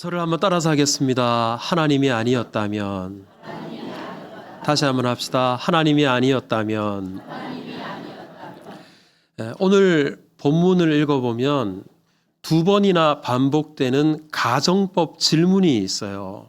저를 한번 따라서 하겠습니다. 하나님이 아니었다면 다시 한번 합시다. 하나님이 아니었다면 예, 오늘 본문을 읽어보면 두 번이나 반복되는 가정법 질문이 있어요.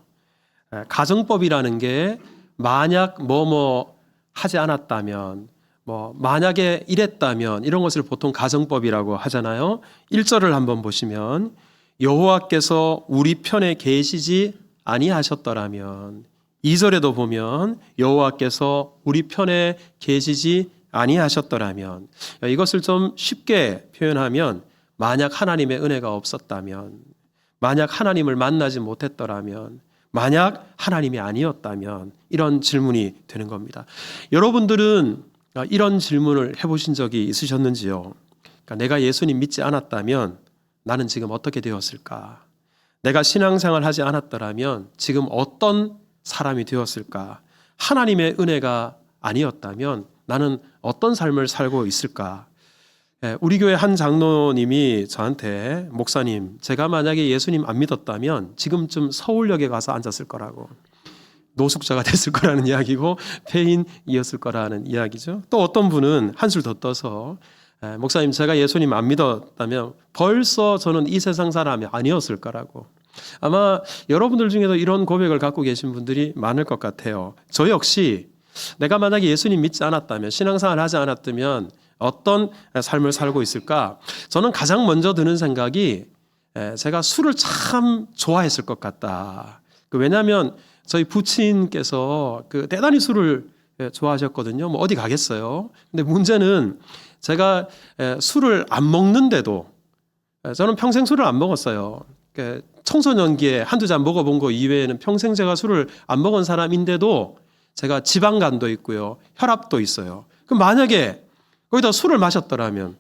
예, 가정법이라는 게 만약 뭐뭐 하지 않았다면 뭐 만약에 이랬다면 이런 것을 보통 가정법이라고 하잖아요. 1절을 한번 보시면 여호와께서 우리 편에 계시지 아니하셨더라면 2절에도 보면 여호와께서 우리 편에 계시지 아니하셨더라면 이것을 좀 쉽게 표현하면 만약 하나님의 은혜가 없었다면 만약 하나님을 만나지 못했더라면 만약 하나님이 아니었다면 이런 질문이 되는 겁니다. 여러분들은 이런 질문을 해보신 적이 있으셨는지요? 그러니까 내가 예수님 믿지 않았다면 나는 지금 어떻게 되었을까? 내가 신앙생활 하지 않았더라면 지금 어떤 사람이 되었을까? 하나님의 은혜가 아니었다면 나는 어떤 삶을 살고 있을까? 예, 우리 교회 한 장로님이 저한테 목사님, 제가 만약에 예수님 안 믿었다면 지금쯤 서울역에 가서 앉았을 거라고. 노숙자가 됐을 거라는 이야기고 폐인이었을 거라는 이야기죠. 또 어떤 분은 한술 더 떠서 에, 목사님 제가 예수님 안 믿었다면 벌써 저는 이 세상 사람이 아니었을 거라고. 아마 여러분들 중에도 이런 고백을 갖고 계신 분들이 많을 것 같아요. 저 역시 내가 만약에 예수님 믿지 않았다면 신앙생활 하지 않았다면 어떤 삶을 살고 있을까? 저는 가장 먼저 드는 생각이 에, 제가 술을 참 좋아했을 것 같다. 그 왜냐하면 저희 부친께서 그 대단히 술을 예, 좋아하셨거든요. 뭐 어디 가겠어요. 근데 문제는 제가 예, 술을 안 먹는데도 예, 저는 평생 술을 안 먹었어요. 그 청소년기에 한두 잔 먹어본 거 이외에는 평생 제가 술을 안 먹은 사람인데도 제가 지방간도 있고요. 혈압도 있어요. 그럼 만약에 거기다 술을 마셨더라면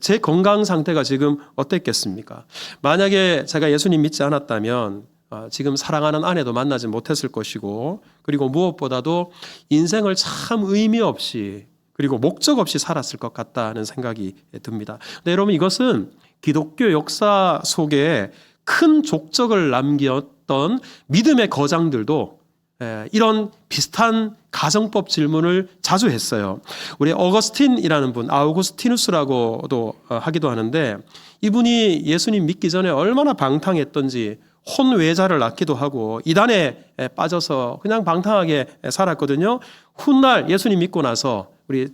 제 건강 상태가 지금 어땠겠습니까? 만약에 제가 예수님 믿지 않았다면 어, 지금 사랑하는 아내도 만나지 못했을 것이고 그리고 무엇보다도 인생을 참 의미 없이 그리고 목적 없이 살았을 것 같다는 생각이 듭니다. 근데 여러분 이것은 기독교 역사 속에 큰 족적을 남겼던 믿음의 거장들도 에, 이런 비슷한 가정법 질문을 자주 했어요. 우리 어거스틴이라는 분, 아우구스티누스라고도 어, 하기도 하는데 이분이 예수님 믿기 전에 얼마나 방탕했던지 혼외자를 낳기도 하고 이단에 빠져서 그냥 방탕하게 살았거든요. 훗날 예수님 믿고 나서 우리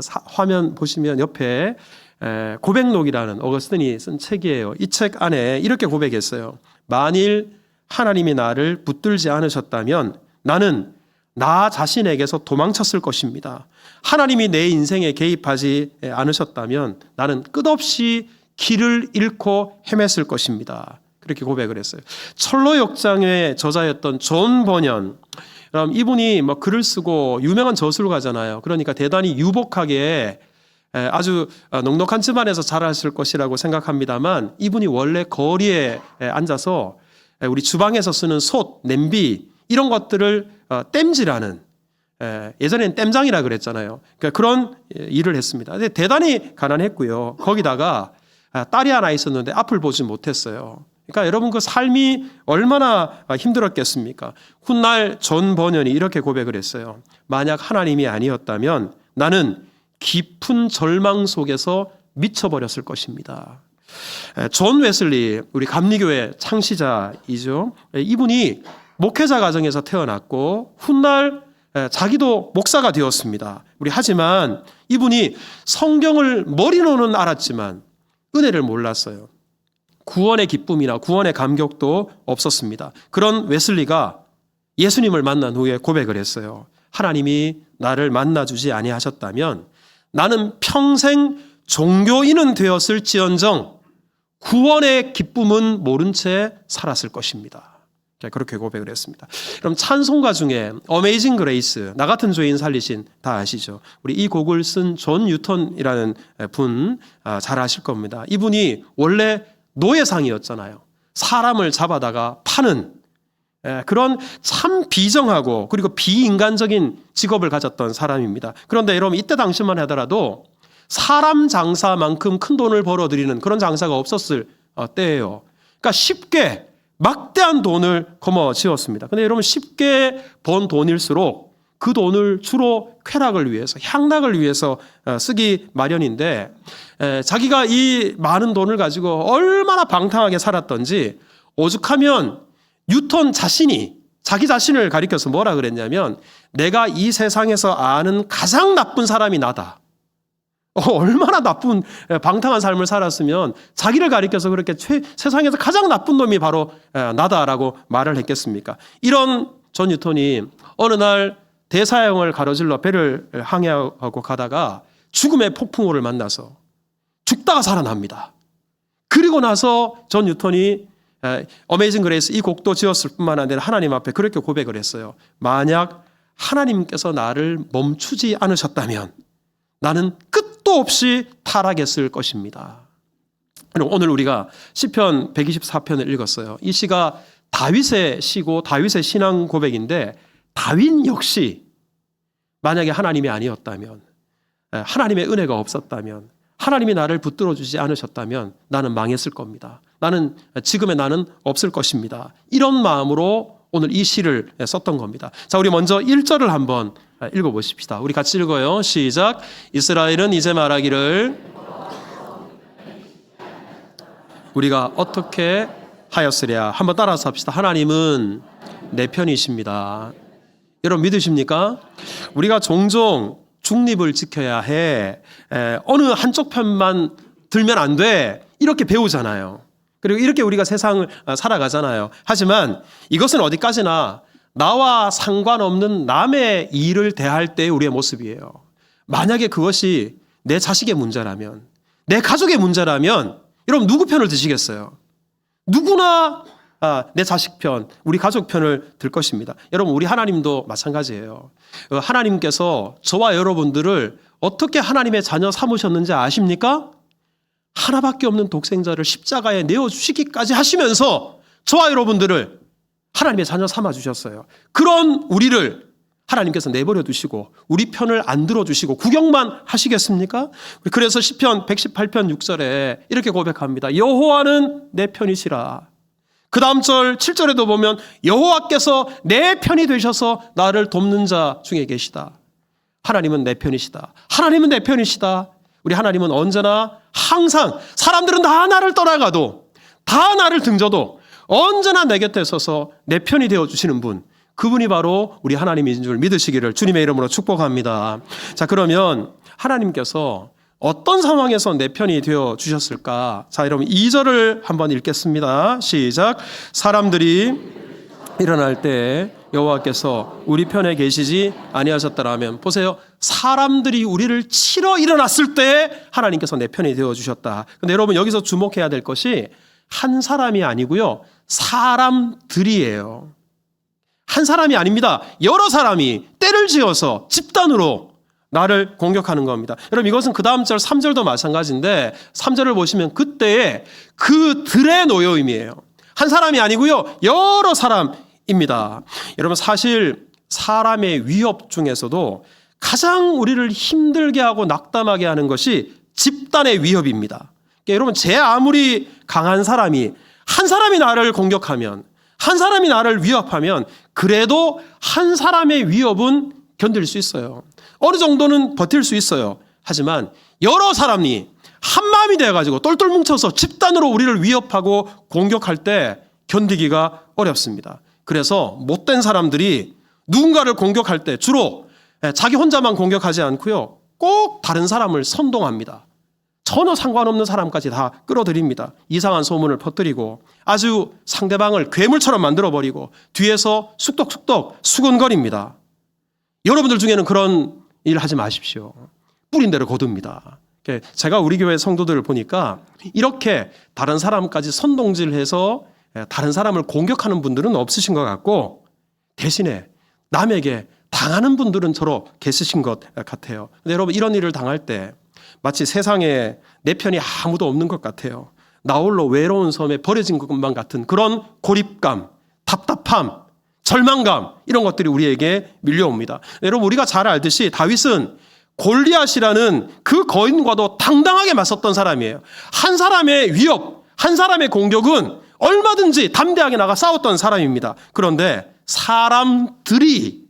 사- 화면 보시면 옆에 에, 고백록이라는 어거스틴이 쓴 책이에요. 이 책 안에 이렇게 고백했어요. 만일 하나님이 나를 붙들지 않으셨다면 나는 나 자신에게서 도망쳤을 것입니다. 하나님이 내 인생에 개입하지 않으셨다면 나는 끝없이 길을 잃고 헤맸을 것입니다. 그렇게 고백을 했어요. 철로 역장의 저자였던 존 버년. 그럼 이분이 뭐 글을 쓰고 유명한 저술가잖아요. 그러니까 대단히 유복하게 에, 아주 어, 넉넉한 집안에서 자랐을 것이라고 생각합니다만 이분이 원래 거리에 에, 앉아서 에, 우리 주방에서 쓰는 솥, 냄비 이런 것들을 어, 땜질하는 에, 예전엔 땜장이라 그랬잖아요. 그러니까 그런 예, 일을 했습니다. 근데 대단히 가난했고요. 거기다가 아, 딸이 하나 있었는데 앞을 보지 못했어요. 그러니까 여러분 그 삶이 얼마나 힘들었겠습니까? 훗날 전 번연이 이렇게 고백을 했어요. 만약 하나님이 아니었다면 나는 깊은 절망 속에서 미쳐버렸을 것입니다. 에, 존 웨슬리 우리 감리교회 창시자이죠. 에, 이분이 목회자 가정에서 태어났고 훗날 에, 자기도 목사가 되었습니다. 우리 하지만 이분이 성경을 머리로는 알았지만 은혜를 몰랐어요. 구원의 기쁨이나 구원의 감격도 없었습니다. 그런 웨슬리가 예수님을 만난 후에 고백을 했어요. 하나님이 나를 만나주지 아니하셨다면 나는 평생 종교인은 되었을지언정 구원의 기쁨은 모른 채 살았을 것입니다. 자, 그렇게 고백을 했습니다. 그럼 찬송가 중에 Amazing Grace, 나 같은 죄인 살리신 다 아시죠? 우리 이 곡을 쓴 존 뉴턴이라는 분 잘 아실 겁니다. 이분이 원래 노예상이었잖아요. 사람을 잡아다가 파는 예, 그런 참 비정하고 그리고 비인간적인 직업을 가졌던 사람입니다. 그런데 여러분 이때 당시만 하더라도 사람 장사만큼 큰 돈을 벌어들이는 그런 장사가 없었을 어, 때예요. 그러니까 쉽게 막대한 돈을 거머쥐었습니다. 근데 여러분 쉽게 번 돈일수록 그 돈을 주로 쾌락을 위해서 향락을 위해서 어, 쓰기 마련인데 에, 자기가 이 많은 돈을 가지고 얼마나 방탕하게 살았던지 오죽하면 뉴턴 자신이 자기 자신을 가리켜서 뭐라 그랬냐면 내가 이 세상에서 아는 가장 나쁜 사람이 나다. 어, 얼마나 나쁜 에, 방탕한 삶을 살았으면 자기를 가리켜서 그렇게 최- 세상에서 가장 나쁜 놈이 바로 에, 나다라고 말을 했겠습니까? 이런 존 뉴턴이 어느 날 대사형을 가로질러 배를 항해하고 가다가 죽음의 폭풍우를 만나서 죽다가 살아납니다. 그리고 나서 존 뉴턴이 어메이징 그레이스 이 곡도 지었을 뿐만 아니라 하나님 앞에 그렇게 고백을 했어요. 만약 하나님께서 나를 멈추지 않으셨다면 나는 끝도 없이 타락했을 것입니다. 오늘 우리가 시편 124편을 읽었어요. 이 시가 다윗의 시고 다윗의 신앙 고백인데 다윗 역시 만약에 하나님이 아니었다면 에, 하나님의 은혜가 없었다면 하나님이 나를 붙들어 주지 않으셨다면 나는 망했을 겁니다. 나는 지금의 나는 없을 것입니다. 이런 마음으로 오늘 이 시를 썼던 겁니다. 자, 우리 먼저 1절을 한번 읽어 보십시다. 우리 같이 읽어요. 시작. 이스라엘은 이제 말하기를 우리가 어떻게 하였으랴. 한번 따라서 합시다. 하나님은 내 편이십니다. 여러분 믿으십니까? 우리가 종종 중립을 지켜야 해. 에, 어느 한쪽 편만 들면 안 돼. 이렇게 배우잖아요. 그리고 이렇게 우리가 세상을 아, 살아가잖아요. 하지만 이것은 어디까지나 나와 상관없는 남의 일을 대할 때 우리의 모습이에요. 만약에 그것이 내 자식의 문제라면, 내 가족의 문제라면, 여러분 누구 편을 드시겠어요? 누구나 아, 내 자식 편, 우리 가족 편을 들 것입니다. 여러분, 우리 하나님도 마찬가지예요. 어, 하나님께서 저와 여러분들을 어떻게 하나님의 자녀 삼으셨는지 아십니까? 하나밖에 없는 독생자를 십자가에 내어주시기까지 하시면서 저와 여러분들을 하나님의 자녀 삼아 주셨어요. 그런 우리를 하나님께서 내버려 두시고 우리 편을 안 들어 주시고 구경만 하시겠습니까? 그래서 시편 118편 6절에 이렇게 고백합니다. 여호와는 내 편이시라. 그 다음 절 7절에도 보면 여호와께서 내 편이 되셔서 나를 돕는 자 중에 계시다. 하나님은 내 편이시다. 하나님은 내 편이시다. 우리 하나님은 언제나 항상 사람들은 다 나를 떠나가도 다 나를 등져도 언제나 내 곁에 서서 내 편이 되어 주시는 분. 그분이 바로 우리 하나님인 줄 믿으시기를 주님의 이름으로 축복합니다. 자, 그러면 하나님께서 어떤 상황에서 내 편이 되어 주셨을까? 자, 여러분 2절을 한번 읽겠습니다. 시작. 사람들이 일어날 때 여호와께서 우리 편에 계시지 아니하셨다라면 보세요. 사람들이 우리를 치러 일어났을 때 하나님께서 내 편이 되어 주셨다. 근데 여러분 여기서 주목해야 될 것이 한 사람이 아니고요. 사람들이에요. 한 사람이 아닙니다. 여러 사람이 때를 지어서 집단으로 나를 공격하는 겁니다. 여러분 이것은 그 다음 절 3절도 마찬가지인데 3절을 보시면 그때의 그 들의 노여임이에요. 한 사람이 아니고요. 여러 사람입니다. 여러분 사실 사람의 위협 중에서도 가장 우리를 힘들게 하고 낙담하게 하는 것이 집단의 위협입니다. 그러니까 여러분 제 아무리 강한 사람이 한 사람이 나를 공격하면 한 사람이 나를 위협하면 그래도 한 사람의 위협은 견딜 수 있어요. 어느 정도는 버틸 수 있어요. 하지만 여러 사람이 한 마음이 돼가지고 똘똘 뭉쳐서 집단으로 우리를 위협하고 공격할 때 견디기가 어렵습니다. 그래서 못된 사람들이 누군가를 공격할 때 주로 자기 혼자만 공격하지 않고요. 꼭 다른 사람을 선동합니다. 전혀 상관없는 사람까지 다 끌어들입니다. 이상한 소문을 퍼뜨리고 아주 상대방을 괴물처럼 만들어버리고 뒤에서 쑥덕쑥덕 수근거립니다. 여러분들 중에는 그런 일 하지 마십시오. 뿌린 대로 거둡니다. 제가 우리 교회 성도들을 보니까 이렇게 다른 사람까지 선동질해서 다른 사람을 공격하는 분들은 없으신 것 같고 대신에 남에게 당하는 분들은 저로 계시신 것 같아요. 근데 여러분 이런 일을 당할 때 마치 세상에 내 편이 아무도 없는 것 같아요. 나 홀로 외로운 섬에 버려진 것만 같은 그런 고립감, 답답함, 절망감 이런 것들이 우리에게 밀려옵니다. 여러분 우리가 잘 알듯이 다윗은 골리앗이라는 그 거인과도 당당하게 맞섰던 사람이에요. 한 사람의 위협, 한 사람의 공격은 얼마든지 담대하게 나가 싸웠던 사람입니다. 그런데 사람들이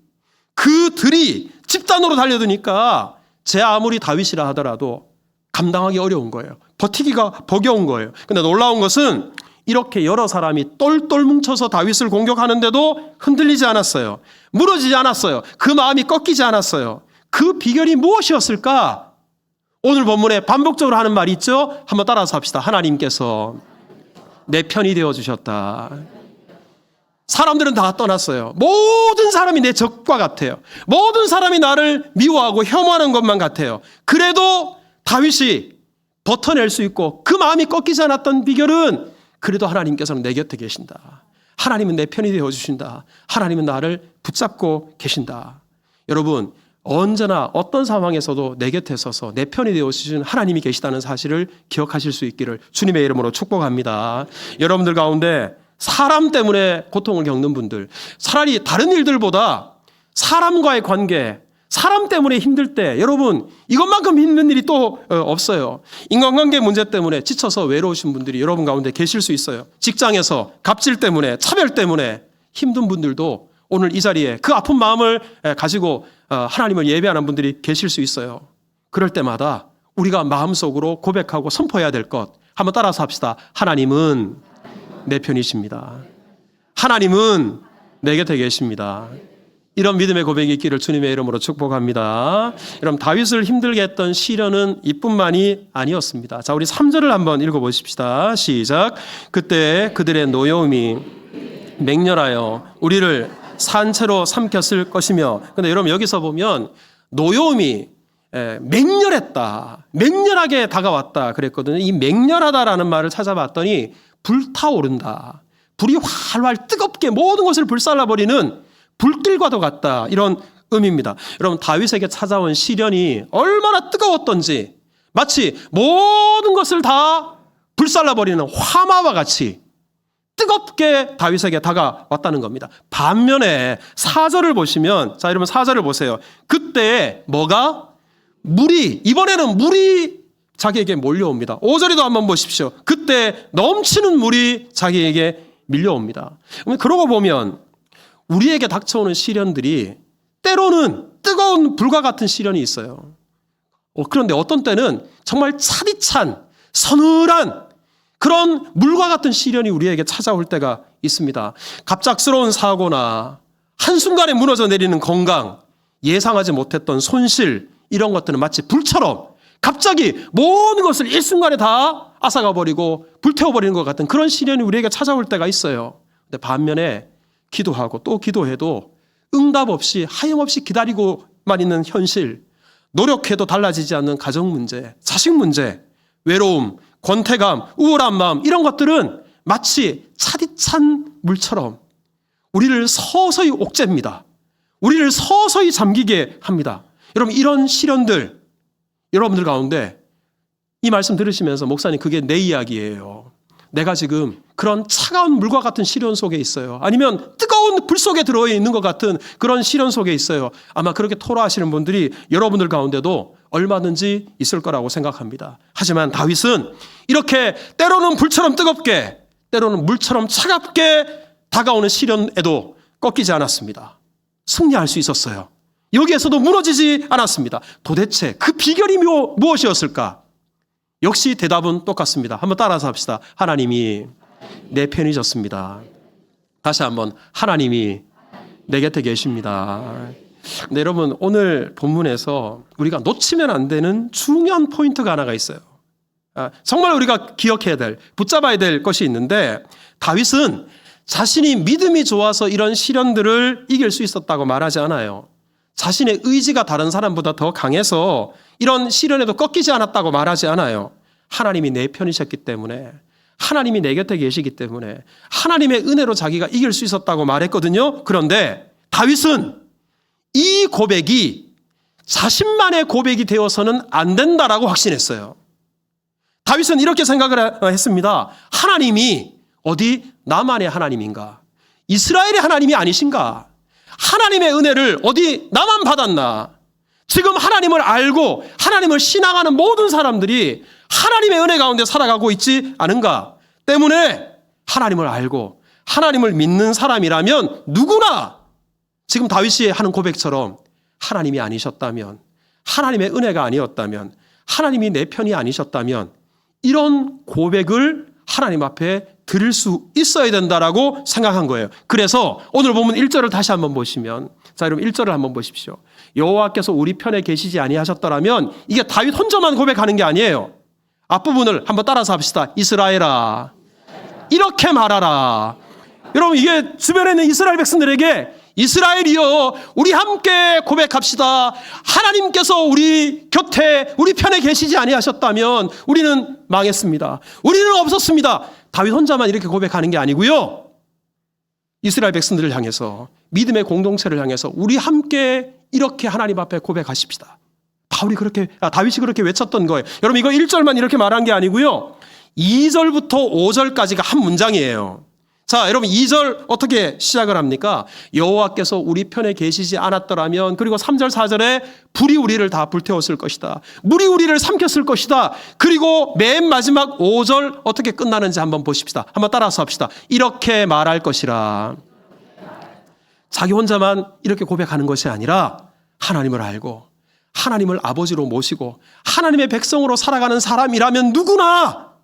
그들이 집단으로 달려드니까 제 아무리 다윗이라 하더라도 감당하기 어려운 거예요. 버티기가 버겨운 거예요. 근데 놀라운 것은 이렇게 여러 사람이 똘똘 뭉쳐서 다윗을 공격하는데도 흔들리지 않았어요. 무너지지 않았어요. 그 마음이 꺾이지 않았어요. 그 비결이 무엇이었을까? 오늘 본문에 반복적으로 하는 말이 있죠? 한번 따라서 합시다. 하나님께서 내 편이 되어 주셨다. 사람들은 다 떠났어요. 모든 사람이 내 적과 같아요. 모든 사람이 나를 미워하고 혐오하는 것만 같아요. 그래도 다윗이 버텨낼 수 있고 그 마음이 꺾이지 않았던 비결은 그래도 하나님께서는 내 곁에 계신다. 하나님은 내 편이 되어 주신다. 하나님은 나를 붙잡고 계신다. 여러분, 언제나 어떤 상황에서도 내 곁에 서서 내 편이 되어 주신 하나님이 계시다는 사실을 기억하실 수 있기를 주님의 이름으로 축복합니다. 여러분들 가운데 사람 때문에 고통을 겪는 분들, 차라리 다른 일들보다 사람과의 관계, 사람 때문에 힘들 때 여러분 이것만큼 힘든 일이 또 어, 없어요. 인간관계 문제 때문에 지쳐서 외로우신 분들이 여러분 가운데 계실 수 있어요. 직장에서 갑질 때문에 차별 때문에 힘든 분들도 오늘 이 자리에 그 아픈 마음을 에, 가지고 어, 하나님을 예배하는 분들이 계실 수 있어요. 그럴 때마다 우리가 마음속으로 고백하고 선포해야 될 것 한번 따라서 합시다. 하나님은 내 편이십니다. 하나님은 내 곁에 계십니다. 이런 믿음의 고백이 있기를 주님의 이름으로 축복합니다. 여러분 다윗을 힘들게 했던 시련은 이뿐만이 아니었습니다. 자, 우리 3절을 한번 읽어 보십시다. 시작. 그때 그들의 노여움이 맹렬하여 우리를 산채로 삼켰을 것이며 근데 여러분 여기서 보면 노여움이 에, 맹렬했다. 맹렬하게 다가왔다 그랬거든요. 이 맹렬하다라는 말을 찾아봤더니 불타오른다. 불이 활활 뜨겁게 모든 것을 불살라 버리는 불길과도 같다. 이런 의미입니다. 여러분 다윗에게 찾아온 시련이 얼마나 뜨거웠던지 마치 모든 것을 다 불살라 버리는 화마와 같이 뜨겁게 다윗에게 다가왔다는 겁니다. 반면에 사절을 보시면 자 여러분 사절을 보세요. 그때 뭐가 물이 이번에는 물이 자기에게 몰려옵니다. 5절에도 한번 보십시오. 그때 넘치는 물이 자기에게 밀려옵니다. 그러고 보면 우리에게 닥쳐오는 시련들이 때로는 뜨거운 불과 같은 시련이 있어요. 어, 그런데 어떤 때는 정말 차디찬 서늘한 그런 물과 같은 시련이 우리에게 찾아올 때가 있습니다. 갑작스러운 사고나 한순간에 무너져 내리는 건강, 예상하지 못했던 손실, 이런 것들은 마치 불처럼 갑자기 모든 것을 일순간에 다 앗아가 버리고 불태워 버리는 것 같은 그런 시련이 우리에게 찾아올 때가 있어요. 근데 반면에 기도하고 또 기도해도 응답 없이 하염없이 기다리고만 있는 현실, 노력해도 달라지지 않는 가정 문제, 자식 문제, 외로움, 권태감, 우울한 마음 이런 것들은 마치 차디찬 물처럼 우리를 서서히 옥죄입니다. 우리를 서서히 잠기게 합니다. 여러분 이런 시련들 여러분들 가운데 이 말씀 들으시면서 목사님 그게 내 이야기예요. 내가 지금 그런 차가운 물과 같은 시련 속에 있어요. 아니면 뜨거운 불 속에 들어 있는 것 같은 그런 시련 속에 있어요. 아마 그렇게 토로하시는 분들이 여러분들 가운데도 얼마든지 있을 거라고 생각합니다. 하지만 다윗은 이렇게 때로는 불처럼 뜨겁게, 때로는 물처럼 차갑게 다가오는 시련에도 꺾이지 않았습니다. 승리할 수 있었어요. 여기에서도 무너지지 않았습니다. 도대체 그 비결이 무엇이었을까? 역시 대답은 똑같습니다. 한번 따라서 합시다. 하나님이 내 편이셨습니다. 다시 한번 하나님이 내 곁에 계십니다. 네, 여러분 오늘 본문에서 우리가 놓치면 안 되는 중요한 포인트가 하나가 있어요. 아, 정말 우리가 기억해야 될, 붙잡아야 될 것이 있는데 다윗은 자신이 믿음이 좋아서 이런 시련들을 이길 수 있었다고 말하지 않아요. 자신의 의지가 다른 사람보다 더 강해서 이런 시련에도 꺾이지 않았다고 말하지 않아요. 하나님이 내 편이셨기 때문에 하나님이 내 곁에 계시기 때문에 하나님의 은혜로 자기가 이길 수 있었다고 말했거든요. 그런데 다윗은 이 고백이 자신만의 고백이 되어서는 안 된다라고 확신했어요. 다윗은 이렇게 생각을 했습니다. 하나님이 어디 나만의 하나님인가? 이스라엘의 하나님이 아니신가? 하나님의 은혜를 어디 나만 받았나? 지금 하나님을 알고 하나님을 신앙하는 모든 사람들이 하나님의 은혜 가운데 살아가고 있지 않은가? 때문에 하나님을 알고 하나님을 믿는 사람이라면 누구나 지금 다윗이 하는 고백처럼 하나님이 아니셨다면 하나님의 은혜가 아니었다면 하나님이 내 편이 아니셨다면 이런 고백을 하나님 앞에 드릴 수 있어야 된다라고 생각한 거예요. 그래서 오늘 보면 1절을 다시 한번 보시면 자, 여러분 1절을 한번 보십시오. 여호와께서 우리 편에 계시지 아니하셨더라면 이게 다윗 혼자만 고백하는 게 아니에요. 앞부분을 한번 따라서 합시다. 이스라엘아. 이렇게 말하라. 여러분 이게 주변에 있는 이스라엘 백성들에게 이스라엘이여 우리 함께 고백합시다. 하나님께서 우리 곁에 우리 편에 계시지 아니하셨다면 우리는 망했습니다. 우리는 없었습니다. 다윗 혼자만 이렇게 고백하는 게 아니고요. 이스라엘 백성들을 향해서 믿음의 공동체를 향해서 우리 함께 이렇게 하나님 앞에 고백하십시다. 바울이 그렇게 아, 다윗이 그렇게 외쳤던 거예요. 여러분 이거 1절만 이렇게 말한 게 아니고요. 2절부터 5절까지가 한 문장이에요. 자, 여러분 2절 어떻게 시작을 합니까? 여호와께서 우리 편에 계시지 않았더라면 그리고 3절 4절에 불이 우리를 다 불태웠을 것이다. 물이 우리를 삼켰을 것이다. 그리고 맨 마지막 5절 어떻게 끝나는지 한번 보십시다. 한번 따라서 합시다. 이렇게 말할 것이라. 자기 혼자만 이렇게 고백하는 것이 아니라 하나님을 알고 하나님을 아버지로 모시고 하나님의 백성으로 살아가는 사람이라면 누구나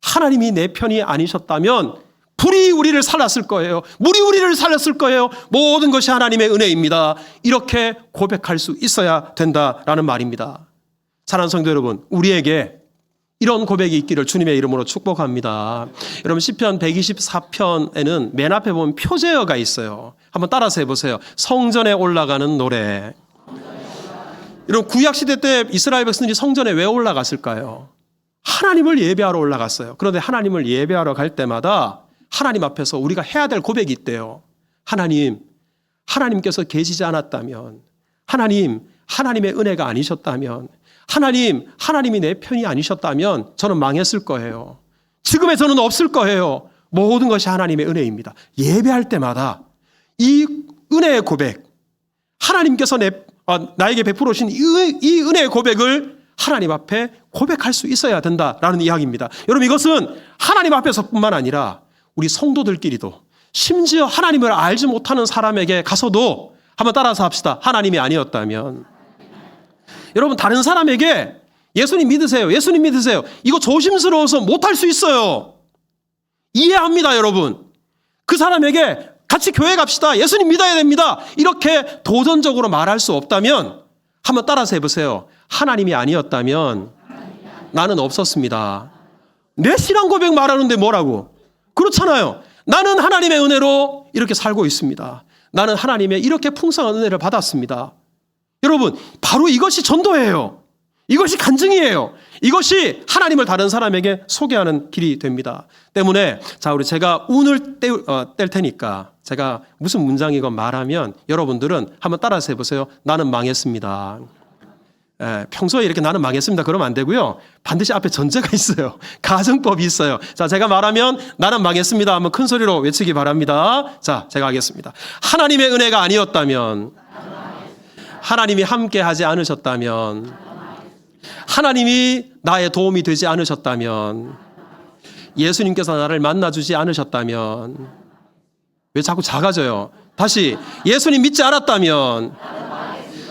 하나님이 내 편이 아니셨다면 불이 우리를 살랐을 거예요. 물이 우리를 살렸을 거예요. 모든 것이 하나님의 은혜입니다. 이렇게 고백할 수 있어야 된다라는 말입니다. 사랑하는 성도 여러분, 우리에게 이런 고백이 있기를 주님의 이름으로 축복합니다. 여러분 시편 124편에는 맨 앞에 보면 표제어가 있어요. 한번 따라서 해보세요. 성전에 올라가는 노래. 여러분 구약 시대 때 이스라엘 백성들이 성전에 왜 올라갔을까요? 하나님을 예배하러 올라갔어요. 그런데 하나님을 예배하러 갈 때마다 하나님 앞에서 우리가 해야 될 고백이 있대요. 하나님, 하나님께서 계시지 않았다면, 하나님, 하나님의 은혜가 아니셨다면, 하나님, 하나님이 내 편이 아니셨다면 저는 망했을 거예요. 지금의 저는 없을 거예요. 모든 것이 하나님의 은혜입니다. 예배할 때마다 이 은혜의 고백, 하나님께서 내, 아, 나에게 베풀어 주신 이, 이 은혜의 고백을 하나님 앞에 고백할 수 있어야 된다라는 이야기입니다. 여러분 이것은 하나님 앞에서뿐만 아니라 우리 성도들끼리도 심지어 하나님을 알지 못하는 사람에게 가서도 한번 따라서 합시다. 하나님이 아니었다면 여러분 다른 사람에게 예수님 믿으세요. 예수님 믿으세요. 이거 조심스러워서 못할 수 있어요. 이해합니다, 여러분. 그 사람에게 같이 교회 갑시다. 예수님 믿어야 됩니다. 이렇게 도전적으로 말할 수 없다면 한번 따라서 해보세요. 하나님이 아니었다면 나는 없었습니다. 내 신앙 고백 말하는데 뭐라고? 그렇잖아요. 나는 하나님의 은혜로 이렇게 살고 있습니다. 나는 하나님의 이렇게 풍성한 은혜를 받았습니다. 여러분, 바로 이것이 전도예요. 이것이 간증이에요. 이것이 하나님을 다른 사람에게 소개하는 길이 됩니다. 때문에 자 우리 제가 운을 떼, 어, 뗄 테니까 제가 무슨 문장이건 말하면 여러분들은 한번 따라서 해보세요. 나는 망했습니다. 예, 평소에 이렇게 나는 망했습니다. 그러면 안 되고요. 반드시 앞에 전제가 있어요. 가정법이 있어요. 자, 제가 말하면 나는 망했습니다. 한번 큰 소리로 외치기 바랍니다. 자, 제가 하겠습니다. 하나님의 은혜가 아니었다면, 하나님이 함께 하지 않으셨다면, 하나님이 나의 도움이 되지 않으셨다면, 예수님께서 나를 만나주지 않으셨다면, 왜 자꾸 작아져요? 다시, 예수님 믿지 않았다면,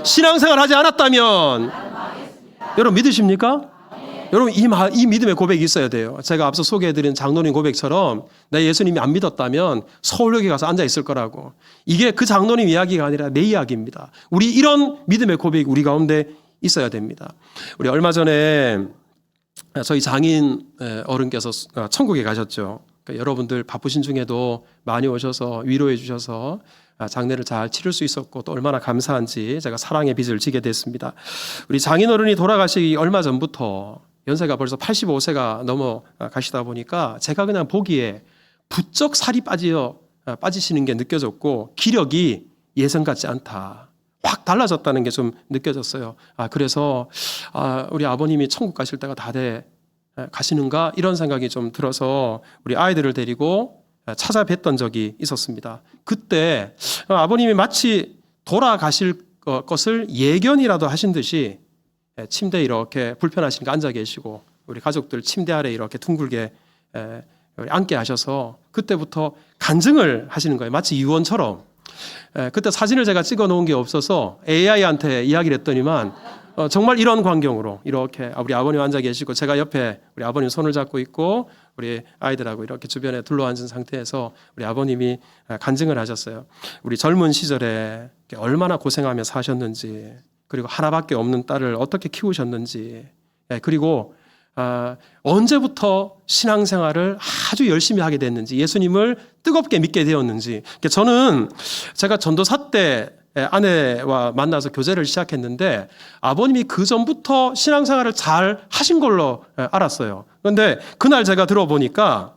신앙생활 하지 않았다면 여러분 믿으십니까? 여러분 이, 마- 이 믿음의 고백이 있어야 돼요. 제가 앞서 소개해드린 장로님 고백처럼 내 예수님이 안 믿었다면 서울역에 가서 앉아 있을 거라고. 이게 그 장로님 이야기가 아니라 내 이야기입니다. 우리 이런 믿음의 고백이 우리 가운데 있어야 됩니다. 우리 얼마 전에 저희 장인 어른께서 천국에 가셨죠. 그러니까 여러분들 바쁘신 중에도 많이 오셔서 위로해 주셔서 아, 장례를 잘 치를 수 있었고 또 얼마나 감사한지 제가 사랑의 빚을 지게 됐습니다. 우리 장인어른이 돌아가시기 얼마 전부터 연세가 벌써 85세가 넘어 가시다 보니까 제가 그냥 보기에 부쩍 살이 빠져 아, 빠지시는 게 느껴졌고 기력이 예전 같지 않다. 확 달라졌다는 게 좀 느껴졌어요. 아 그래서 아, 우리 아버님이 천국 가실 때가 다 돼 가시는가 이런 생각이 좀 들어서 우리 아이들을 데리고 찾아뵀던 적이 있었습니다. 그때 아버님이 마치 돌아가실 거- 것을 예견이라도 하신 듯이 침대에 이렇게 불편하시니까 앉아 계시고 우리 가족들 침대 아래 이렇게 둥글게 에, 앉게 하셔서 그때부터 간증을 하시는 거예요. 마치 유언처럼. 예, 그때 사진을 제가 찍어 놓은 게 없어서 AI한테 이야기를 했더니만 어, 정말 이런 광경으로 이렇게 우리 아버님 앉아 계시고 제가 옆에 우리 아버님 손을 잡고 있고 우리 아이들하고 이렇게 주변에 둘러앉은 상태에서 우리 아버님이 아, 간증을 하셨어요. 우리 젊은 시절에 얼마나 고생하며 사셨는지 그리고 하나밖에 없는 딸을 어떻게 키우셨는지 예, 그리고 아, 언제부터 신앙생활을 아주 열심히 하게 됐는지 예수님을 뜨겁게 믿게 되었는지 그러니까 저는 제가 전도사 때 아내와 만나서 교제를 시작했는데 아버님이 그 전부터 신앙생활을 잘 하신 걸로 예, 알았어요. 그런데 그날 제가 들어보니까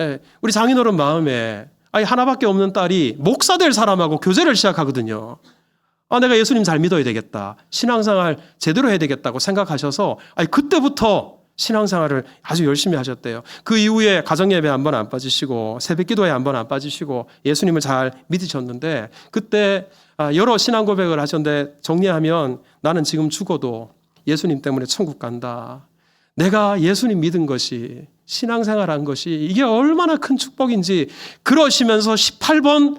예, 우리 장인어른 마음에 아니 하나밖에 없는 딸이 목사 될 사람하고 교제를 시작하거든요. 아, 내가 예수님 잘 믿어야 되겠다. 신앙생활 제대로 해야 되겠다고 생각하셔서 아니 그때부터 신앙생활을 아주 열심히 하셨대요. 그 이후에 가정예배 한 번 안 빠지시고 새벽기도에 한 번 안 빠지시고 예수님을 잘 믿으셨는데 그때 아, 여러 신앙 고백을 하셨는데 정리하면 나는 지금 죽어도 예수님 때문에 천국 간다. 내가 예수님 믿은 것이 신앙생활 한 것이 이게 얼마나 큰 축복인지 그러시면서 18번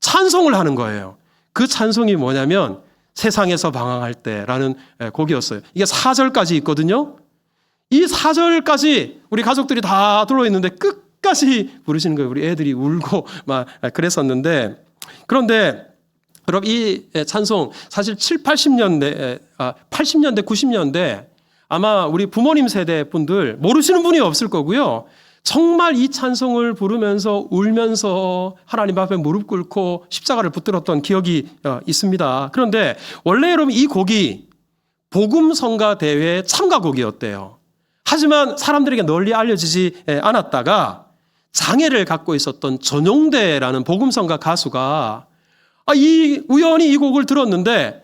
찬송을 하는 거예요. 그 찬송이 뭐냐면 세상에서 방황할 때라는 곡이었어요. 이게 4절까지 있거든요. 이 4절까지 우리 가족들이 다 들어있는데 끝까지 부르시는 거예요. 우리 애들이 울고 막 그랬었는데 그런데 그럼 이 찬송 사실 7, 80년대, 아, 80년대, 90년대 아마 우리 부모님 세대 분들 모르시는 분이 없을 거고요. 정말 이 찬송을 부르면서 울면서 하나님 앞에 무릎 꿇고 십자가를 붙들었던 기억이 어, 있습니다. 그런데 원래 여러분 이 곡이 복음 성가 대회 참가곡이었대요. 하지만 사람들에게 널리 알려지지 않았다가 장애를 갖고 있었던 전용대라는 복음 성가 가수가 아, 이 우연히 이 곡을 들었는데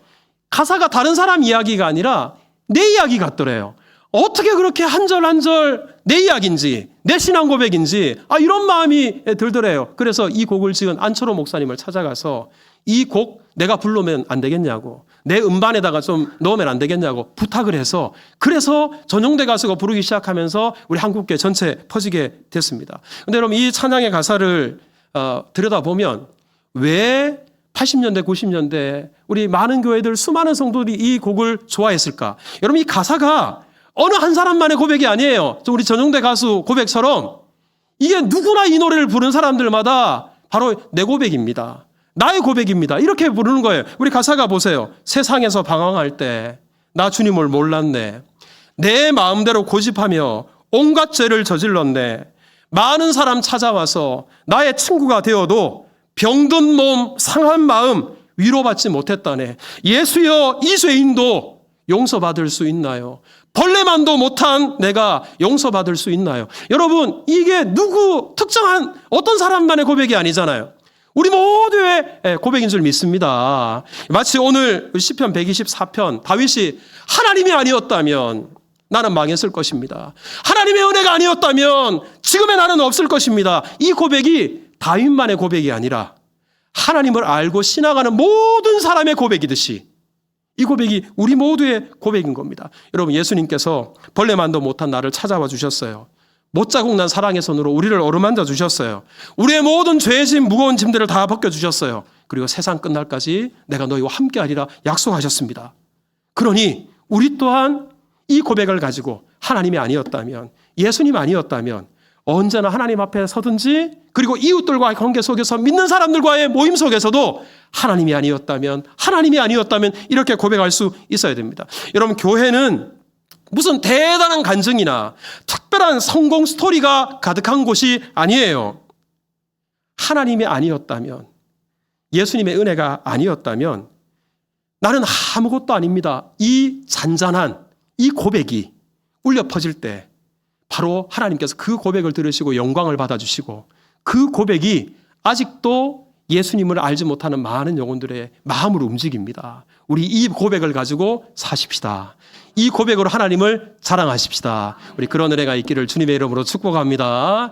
가사가 다른 사람 이야기가 아니라 내 이야기 같더래요. 어떻게 그렇게 한 절 한 절 내 이야기인지 내 신앙 고백인지 아 이런 마음이 들더래요. 그래서 이 곡을 지은 안철호 목사님을 찾아가서 이 곡 내가 불러면 안 되겠냐고 내 음반에다가 좀 넣으면 안 되겠냐고 부탁을 해서 그래서 전용대 가수가 부르기 시작하면서 우리 한국계 전체 퍼지게 됐습니다. 근데 여러분 이 찬양의 가사를 어, 들여다보면 왜 80년대, 90년대 우리 많은 교회들 수많은 성도들이 이 곡을 좋아했을까? 여러분 이 가사가 어느 한 사람만의 고백이 아니에요. 우리 전용대 가수 고백처럼 이게 누구나 이 노래를 부른 사람들마다 바로 내 고백입니다. 나의 고백입니다. 이렇게 부르는 거예요. 우리 가사가 보세요. 세상에서 방황할 때 나 주님을 몰랐네. 내 마음대로 고집하며 온갖 죄를 저질렀네. 많은 사람 찾아와서 나의 친구가 되어도 병든 몸, 상한 마음 위로받지 못했다네. 예수여 이 죄인도 용서받을 수 있나요? 벌레만도 못한 내가 용서받을 수 있나요? 여러분, 이게 누구 특정한 어떤 사람만의 고백이 아니잖아요. 우리 모두의 고백인 줄 믿습니다. 마치 오늘 시편 124편 다윗이 하나님이 아니었다면 나는 망했을 것입니다. 하나님의 은혜가 아니었다면 지금의 나는 없을 것입니다. 이 고백이 다윗만의 고백이 아니라 하나님을 알고 신앙하는 모든 사람의 고백이듯이 이 고백이 우리 모두의 고백인 겁니다. 여러분 예수님께서 벌레만도 못한 나를 찾아와 주셨어요. 못 자국 난 사랑의 손으로 우리를 어루만져 주셨어요. 우리의 모든 죄짐 무거운 짐들을 다 벗겨 주셨어요. 그리고 세상 끝날까지 내가 너희와 함께 하리라 약속하셨습니다. 그러니 우리 또한 이 고백을 가지고 하나님이 아니었다면 예수님 아니었다면 언제나 하나님 앞에 서든지 그리고 이웃들과의 관계 속에서 믿는 사람들과의 모임 속에서도 하나님이 아니었다면 하나님이 아니었다면 이렇게 고백할 수 있어야 됩니다. 여러분 교회는 무슨 대단한 간증이나 특별한 성공 스토리가 가득한 곳이 아니에요. 하나님이 아니었다면, 예수님의 은혜가 아니었다면, 나는 아무것도 아닙니다. 이 잔잔한 이 고백이 울려 퍼질 때, 바로 하나님께서 그 고백을 들으시고 영광을 받아주시고, 그 고백이 아직도 예수님을 알지 못하는 많은 영혼들의 마음을 움직입니다. 우리 이 고백을 가지고 사십시다. 이 고백으로 하나님을 자랑하십시다. 우리 그런 은혜가 있기를 주님의 이름으로 축복합니다.